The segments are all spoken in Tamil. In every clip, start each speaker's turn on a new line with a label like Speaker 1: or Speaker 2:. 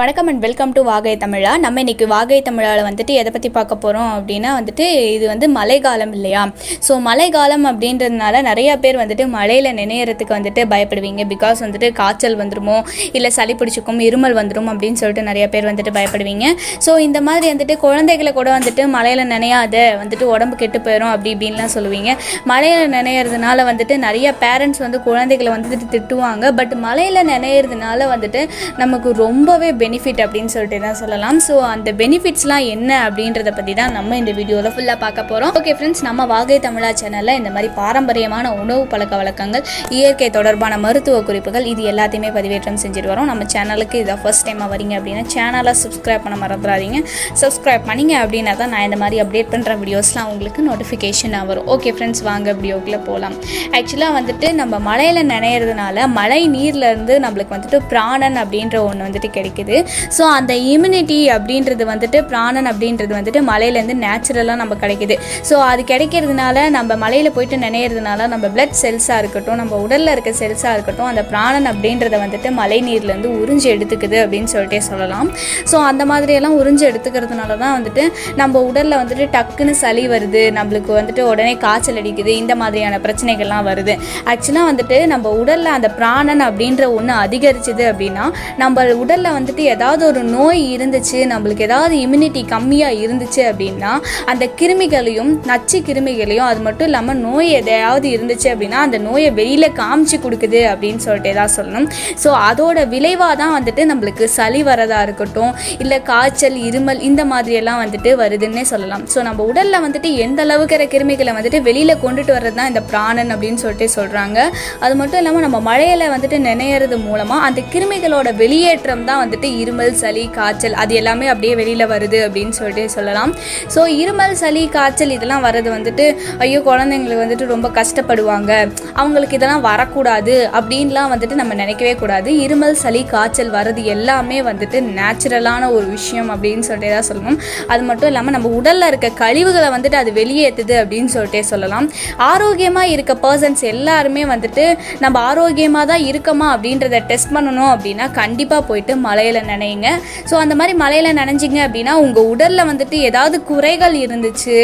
Speaker 1: வணக்கம் அண்ட் வெல்கம் டு வாகை தமிழா. நம்ம இன்றைக்கி வாகை தமிழாவில் வந்துட்டு எதை பற்றி பார்க்க போகிறோம் அப்படின்னா வந்துட்டு இது வந்து மழைக்காலம் இல்லையா? ஸோ மழைக்காலம் அப்படின்றதுனால நிறையா பேர் வந்துட்டு மழையில் நினையறதுக்கு வந்துட்டு பயப்படுவீங்க. பிகாஸ் வந்துட்டு காய்ச்சல் வந்துருமோ இல்லை சளி பிடிச்சிக்கும் இருமல் வந்துடும் அப்படின்னு சொல்லிட்டு நிறையா பேர் வந்துட்டு பயப்படுவீங்க. ஸோ இந்த மாதிரி வந்துட்டு குழந்தைகளை கூட வந்துட்டு மழையில் நினையாத வந்துட்டு உடம்பு கெட்டு போயிடும் அப்படி இப்படின்லாம் சொல்லுவீங்க. மழையில் நினையறதுனால வந்துட்டு நிறைய பேரண்ட்ஸ் வந்து குழந்தைகளை வந்துட்டு திட்டுவாங்க. பட் மழையில் நினையறதுனால வந்துட்டு நமக்கு ரொம்பவே பெனிஃபிட் அப்படின்னு சொல்லிட்டு தான் சொல்லலாம். ஸோ அந்த பெனிஃபிட்ஸ்லாம் என்ன அப்படின்றத பற்றி தான் நம்ம இந்த வீடியோவில் ஃபுல்லாக பார்க்க போகிறோம் ஓகே ஃப்ரெண்ட்ஸ் நம்ம வாகை தமிழா சேனலில் இந்த மாதிரி பாரம்பரியமான உணவு பழக்க வழக்கங்கள் இயற்கை தொடர்பான மருத்துவ குறிப்புகள் இது எல்லாத்தையுமே பதிவேற்றம் செஞ்சுட்டு வரோம். நம்ம சேனலுக்கு இதை ஃபர்ஸ்ட் டைமாக வரீங்க அப்படின்னா சேனலை சப்ஸ்கிரைப் பண்ண மறந்துடாதீங்க. சப்ஸ்கிரைப் பண்ணீங்க அப்படின்னா தான் நான் இந்த மாதிரி அப்டேட் பண்ணுற வீடியோஸ்லாம் உங்களுக்கு நோட்டிஃபிகேஷனாக வரும். ஓகே ஃப்ரெண்ட்ஸ் வாங்க வீடியோக்குள்ளே போகலாம் ஆக்சுவலாக வந்துட்டு நம்ம மழையில் நினைறதுனால மழை நீர்லேருந்து நம்மளுக்கு வந்துட்டு பிராணன் அப்படின்ற ஒன்று வந்துட்டு கிடைக்குது. ஸோ அந்த இம்யூனிட்டி அப்படின்றது வந்துட்டு பிராணன் அப்படின்றது வந்துட்டு மலையிலேருந்து நேச்சுரலாக நம்ம கிடைக்குது. ஸோ அது கிடைக்கிறதுனால நம்ம மலையில் போயிட்டு நினைறதுனால நம்ம பிளட் செல்ஸாக இருக்கட்டும் நம்ம உடலில் இருக்க செல்ஸாக இருக்கட்டும் அந்த பிராணன் அப்படின்றத வந்துட்டு மழை நீர்லேருந்து உறிஞ்சி எடுத்துக்குது அப்படின்னு சொல்லிட்டே சொல்லலாம். ஸோ அந்த மாதிரியெல்லாம் உறிஞ்சி எடுத்துக்கிறதுனால தான் வந்துட்டு நம்ம உடலில் வந்துட்டு டக்குன்னு சளி வருது நம்மளுக்கு வந்துட்டு உடனே காய்ச்சல் அடிக்குது இந்த மாதிரியான பிரச்சனைகள்லாம் வருது. ஆக்சுவலாக வந்துட்டு நம்ம உடலில் அந்த பிராணன் அப்படின்ற ஒன்று அதிகரிச்சுது அப்படின்னா நம்ம உடலில் வந்துட்டு ஏதாவது ஒரு நோய் இருந்துச்சு நம்மளுக்கு ஏதாவது இம்யூனிட்டி கம்மியாக இருந்துச்சு அப்படின்னா அந்த கிருமிகளையும் நச்சு கிருமிகளையும் அது மட்டும் இல்லாமல் நோய் எதையாவது இருந்துச்சு அப்படின்னா அந்த நோயை வெளியில் காமிச்சு கொடுக்குது அப்படின்னு சொல்லிட்டு தான் சொல்லணும். ஸோ அதோட விளைவாக தான் வந்துட்டு நம்மளுக்கு சளி வரதா இருக்கட்டும் இல்லை காய்ச்சல் இருமல் இந்த மாதிரியெல்லாம் வந்துட்டு வருதுன்னே சொல்லலாம். ஸோ நம்ம உடலில் வந்துட்டு எந்த அளவுக்கு இருக்கிற கிருமிகளை வந்துட்டு வெளியில் கொண்டுட்டு வர்றது தான் இந்த பிராணன் அப்படின்னு சொல்லிட்டு சொல்கிறாங்க அது மட்டும் இல்லாமல் நம்ம மழையில் வந்துட்டு நினைறது மூலமாக அந்த கிருமிகளோட வெளியேற்றம் தான் வந்துட்டு இருமல் சளி காய்ச்சல் அது எல்லாமே அப்படியே வெளியில் வருது அப்படின்னு சொல்லிட்டு சொல்லலாம். ஸோ இருமல் சளி காய்ச்சல் இதெல்லாம் வர்றது வந்துட்டு ஐயோ குழந்தைங்களுக்கு வந்துட்டு ரொம்ப கஷ்டப்படுவாங்க. அவங்களுக்கு இதெல்லாம் வரக்கூடாது அப்படின்லாம் வந்துட்டு நம்ம நினைக்கவே கூடாது. இருமல் சளி காய்ச்சல் வர்றது எல்லாமே வந்துட்டு நேச்சுரலான ஒரு விஷயம் அப்படின்னு சொல்லிட்டு தான் சொல்லணும். அது மட்டும் இல்லாமல் நம்ம உடலில் இருக்க கழிவுகளை வந்துட்டு அது வெளியேற்றுது அப்படின்னு சொல்லிட்டே சொல்லலாம். ஆரோக்கியமாக இருக்க பர்சன்ஸ் எல்லாருமே வந்துட்டு நம்ம ஆரோக்கியமாக தான் இருக்கமா அப்படின்றத டெஸ்ட் பண்ணணும் அப்படின்னா கண்டிப்பாக போயிட்டு மலையில் நினைங்க ஸோ அந்த மாதிரி மழையில் நினைஞ்சிங்க அப்படின்னா உங்கள் உடலில் வந்துட்டு ஏதாவது குறைகள் இருந்துச்சு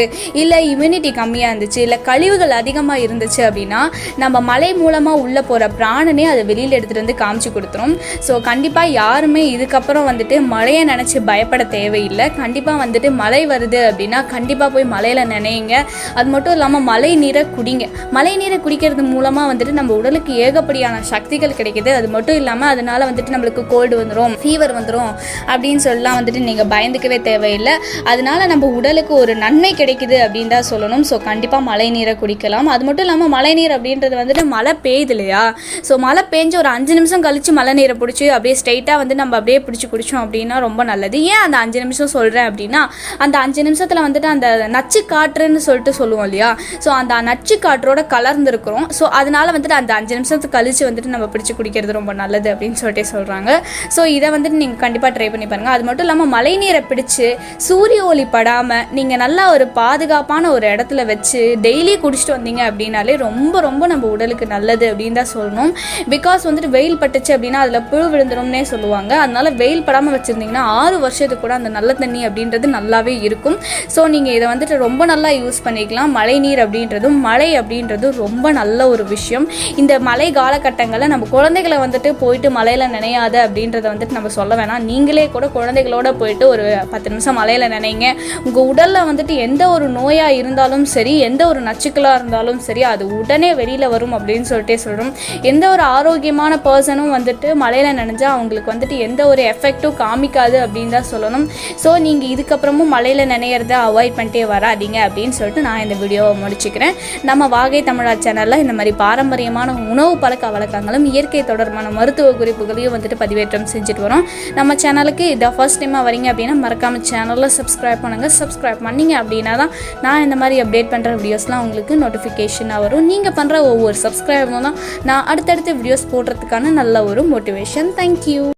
Speaker 1: இல்லை இம்யூனிட்டி கம்மியாக இருந்துச்சு இல்லை கழிவுகள் அதிகமாக இருந்துச்சு அப்படின்னா நம்ம மலை மூலமாக உள்ளே போகிற பிராணனே அதை வெளியில் எடுத்துகிட்டு வந்து காமிச்சு கொடுத்துரும். ஸோ கண்டிப்பாக யாருமே இதுக்கப்புறம் வந்துட்டு மழையை நினச்சி பயப்பட தேவையில்லை. கண்டிப்பாக வந்துட்டு மழை வருது அப்படின்னா கண்டிப்பாக போய் மலையில் நினைங்க அது மட்டும் இல்லாமல் மழை நீரை குடிங்க. மழை நீரை குடிக்கிறது மூலமாக வந்துட்டு நம்ம உடலுக்கு ஏகப்படியான சக்திகள் கிடைக்குது. அது மட்டும் இல்லாமல் அதனால் வந்துட்டு நம்மளுக்கு கோல்டு வந்துடும் ஃபீவர் வந்துடும் அப்படின்னு சொல்லலாம் வந்துட்டு நீங்கள் பயந்துக்கவே தேவையில்லை. அதனால நம்ம உடலுக்கு ஒரு நன்மை கிடைக்குது அப்படின்னு தான் சொல்லணும். ஸோ கண்டிப்பாக மழை நீரை குடிக்கலாம். அது மட்டும் இல்லாமல் மழை நீர் அப்படின்றது வந்துட்டு மழை பெய்யுது இல்லையா? ஸோ மழை பெஞ்சு ஒரு அஞ்சு நிமிஷம் கழித்து மழை நீரை பிடிச்சி அப்படியே ஸ்ட்ரைட்டாக வந்து நம்ம அப்படியே பிடிச்சி குடித்தோம் அப்படின்னா ரொம்ப நல்லது. ஏன் அந்த அஞ்சு நிமிஷம் சொல்கிறேன் அப்படின்னா அந்த அஞ்சு நிமிஷத்தில் வந்துட்டு அந்த நச்சு காற்றுன்னு சொல்லிட்டு சொல்லுவோம் இல்லையா? ஸோ அந்த நச்சு காற்றோட கலர்ந்துருக்கிறோம். ஸோ அதனால் வந்துட்டு அந்த அஞ்சு நிமிஷத்துக்கு கழித்து வந்துட்டு நம்ம பிடிச்சி குடிக்கிறது ரொம்ப நல்லது அப்படின்னு சொல்லிட்டு சொல்கிறாங்க ஸோ இதை வந்து வந்துட்டு நீங்கள் கண்டிப்பாக ட்ரை பண்ணி பாருங்கள் அது மட்டும் இல்லாமல் மழை நீரை பிடிச்சு சூரிய ஒளி படாமல் நீங்கள் நல்லா ஒரு பாதுகாப்பான ஒரு இடத்துல வச்சு டெய்லி குடிச்சிட்டு வந்தீங்க அப்படின்னாலே ரொம்ப ரொம்ப நம்ம உடலுக்கு நல்லது அப்படின்னு தான் சொல்லணும். பிகாஸ் வந்துட்டு வெயில் பட்டுச்சு அப்படின்னா அதில் புழு விழுந்துரும்னே சொல்லுவாங்க. அதனால வெயில் படாமல் வச்சுருந்தீங்கன்னா ஆறு வருஷத்துக்கு கூட அந்த நல்ல தண்ணி அப்படின்றது நல்லாவே இருக்கும். ஸோ நீங்கள் இதை வந்துட்டு ரொம்ப நல்லா யூஸ் பண்ணிக்கலாம். மழை நீர் அப்படின்றதும் மழை அப்படின்றதும் ரொம்ப நல்ல ஒரு விஷயம். இந்த மழை காலகட்டங்களில் நம்ம குழந்தைகளை வந்துட்டு போயிட்டு மலையில் நினையாத அப்படின்றத வந்துட்டு நம்ம சொல்ல வேணாம். நீங்களே கூட குழந்தைகளோட போயிட்டு ஒரு பத்து நிமிஷம் மலையில் நினைங்க. உங்கள் உடலில் வந்துட்டு எந்த ஒரு நோயாக இருந்தாலும் சரி எந்த ஒரு நச்சுக்களாக இருந்தாலும் சரி அது உடனே வெளியில் வரும் அப்படின்னு சொல்லிட்டே சொல்கிறோம் எந்த ஒரு ஆரோக்கியமான பர்சனும் வந்துட்டு மலையில் நினைஞ்சா அவங்களுக்கு வந்துட்டு எந்த ஒரு எஃபெக்ட்டும் காமிக்காது அப்படின்னு தான் சொல்லணும். ஸோ நீங்கள் இதுக்கப்புறமும் மலையில் நினைகிறத அவாய்ட் பண்ணிட்டே வராதீங்க அப்படின்னு சொல்லிட்டு நான் இந்த வீடியோவை முடிச்சுக்கிறேன். நம்ம வாகை தமிழா சேனலில் இந்த மாதிரி பாரம்பரியமான உணவு பழக்க வழக்கங்களும் இயற்கை தொடர்பான மருத்துவ குறிப்புகளையும் வந்துட்டு பதிவேற்றம் செஞ்சுட்டு வரோம். நம்ம சேனலுக்கு இதை ஃபர்ஸ்ட் டைமாக வரீங்க அப்படின்னா மறக்காம சேனலில் சப்ஸ்கிரைப் பண்ணுங்கள் சப்ஸ்கிரைப் பண்ணீங்க அப்படின்னா தான் நான் இந்த மாதிரி அப்டேட் பண்ணுற வீடியோஸ்லாம் உங்களுக்கு நோட்டிஃபிகேஷனாக வரும். நீங்கள் பண்ணுற ஒவ்வொரு சப்ஸ்கிரைபரும் தான் நான் அடுத்தடுத்த வீடியோஸ் போடுறதுக்கான நல்ல ஒரு மோட்டிவேஷன் தேங்க்யூ